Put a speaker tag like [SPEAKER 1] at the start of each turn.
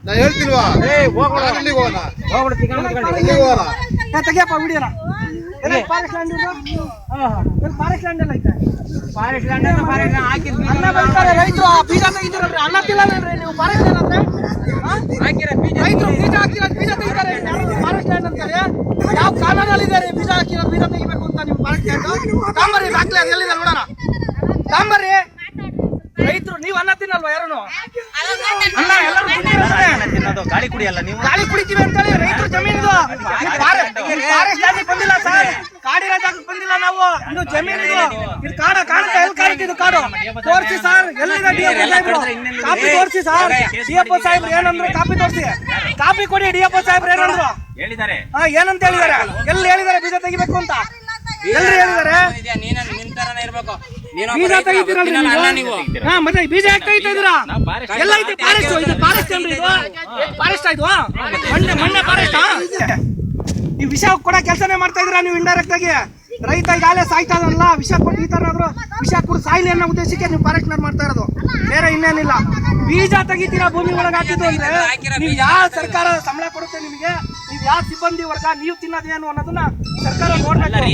[SPEAKER 1] ನಾ ಹೇಳ್ತಿಲ್ವಾ ಅಲ್ಲಿಗೆ ಹೋಗೋಣ ಅಲ್ಲಿಗೆ ಹೋಗೋಣ
[SPEAKER 2] ತೆಗಿಯಪ್ಪ ವಿಡಿಯೋನ ಫಾರೆಸ್ಟ್ ಲ್ಯಾಂಡ್ ಫಾರೆಸ್ಟ್ ಲ್ಯಾಂಡ್ ಎಲ್ಲ ಐತೆ
[SPEAKER 3] ಫಾರೆಸ್ಟ್ ಲ್ಯಾಂಡ್ ಅನ್ನ ಫಾರೆಸ್ಟ್ ಲ್ಯಾಂಡ್ ಹಾಕಿದ್ ಬೀಜ.
[SPEAKER 2] ಅನ್ನ ಬೆಳಿತಾರೆ ರೈತರು ಆ ಬೀಜ ತೆಗಿತಾರಲ್ರಿ ಅನ್ನ ತಿನ್ನಲ್ರಿ ನೀವು ಫಾರೆಸ್ಟ್
[SPEAKER 3] ಹಾಕಿರೋ ಬೀಜ
[SPEAKER 2] ರೈತರು ಬೀಜ ಬೀಜ ತೆಗಿತಾರೆ ಫಾರೆಸ್ಟ್ ಲ್ಯಾಂಡ್ ಅಂತಾರೆ ಯಾವ ಕಾನೂನಲ್ಲಿ ಇದೆ ರೀ ಬೀಜ ಹಾಕಿರೋ ಬೀಜ ತೆಗಿಬೇಕು ಅಂತ ನೀವು ತಾಂಬರ್ರಿ ದಾಖಲೆ ಅದು ಎಲ್ಲಿದೆ ನೋಡೋಣ ತಾಂಬರ್ರಿ ರೈತರು ನೀವು ಅನ್ನ ತಿನ್ನಲ್ವಾ ಯಾರು ಅನ್ನ ಎಲ್ಲರೂ
[SPEAKER 3] ತಿನ್ನೋದು ಗಾಳಿ ಕುಡಿಯಲ್ಲ ನೀವು
[SPEAKER 2] ಗಾಳಿ ಕುಡಿತೀವಿ ಅಂತೇಳಿ ರೈತರು ಜಮೀನಿದು ಫಾರೆಸ್ಟ್ ಜಾತಿ ಬಂದಿಲ್ಲ ಸರ್ ಕಾಡಿನ ಜಾಗಕ್ಕೆ ಬಂದಿಲ್ಲ ನಾವು ಇದು ಜಮೀನು ಇದು ಕಾಡ ಕಾಣುತ್ತೆ ಎಲ್ಲಿ ಕಾಣುತ್ತೆ ಇದು ಕಾಡು ತೋರಿಸಿ ಸರ್ ಎಲ್ಲಿದೆ ಡಿ ಎಫ್ ಸಾಹೇಬ್ರು ಕಾಪಿ ತೋರಿಸಿ ಸರ್ ಡಿ ಎಫ್ ಸಾಹೇಬ್ರು ಏನಂದ್ರು ಕಾಪಿ ತೋರಿಸಿ ಕಾಪಿ ಕೊಡಿ ಡಿ ಎಫ್ ಸಾಹೇಬ್ರು ಏನಂದ್ರು
[SPEAKER 3] ಹೇಳಿದ್ದಾರೆ.
[SPEAKER 2] ಹಾ ಏನಂತ ಹೇಳಿದಾರೆ ಎಲ್ಲಿ ಹೇಳಿದಾರೆ ಬೀಜ ತೆಗಿಬೇಕು ಅಂತ. ಎಲ್ರು ಹೇಳಿದಾರೆ
[SPEAKER 3] ನೀನು ನಿನ್ ತರನೇ ಇರ್ಬೇಕು. ನೀನು
[SPEAKER 2] ಬೀಜ ನೀವು? ಹಾ ಮತ್ತೆ ಬೀಜ ಯಾಕೆ ತೆಗಿತಾ ಇದೀರಾ ಎಲ್ಲ ಐತಿ ಫಾರೆಸ್ಟ್ ಇದು ಫಾರೆಸ್ಟ್ ಏನ್ರಿ ಇದು? ಫಾರೆಸ್ಟ್ ಇದು? ಮಣ್ಣೆ ಮಣ್ಣೆ ಫಾರೆಸ್ಟ್ ಈ ವಿಷ ಕೂಡ ಕೆಲಸನೇ ಮಾಡ್ತಾ ಇದ್ರ ನೀವು ಇಂಡೈರೆಕ್ಟ್ ಆಗಿ? ರೈತ ಈಗಾಗಲೇ ಸಾಯ್ತಾ ಇದಲ್ಲ ವಿಷ ಕೊಟ್ಟು ಈ ತರನಾದ್ರು ವಿಷ ಕೊಟ್ಟು ಸಾಯ್ಲಿ ಅನ್ನೋ ಉದ್ದೇಶಕ್ಕೆ ನೀವು ಫಾರೆಸ್ಟ್ ಮಾಡ್ತಾ ಇರೋದು. ಬೇರೆ ಇನ್ನೇನಿಲ್ಲ. ಬೀಜ ತೆಗಿತೀರಾ ಭೂಮಿ ಒಳಗೆ ಹಾಕಿದ್ದು ಅಂದ್ರೆ ನೀವು ಯಾವ ಸರ್ಕಾರ ಸಂಬಳ ಕೊಡುತ್ತೆ ನಿಮಗೆ? ನೀವು ಯಾವ ಸಿಬ್ಬಂದಿ ವರ್ಗ ನೀವು ತಿನ್ನೋದೇನು ಅನ್ನೋದನ್ನ ಸರ್ಕಾರ ನೋಡ್ಬೇಕು.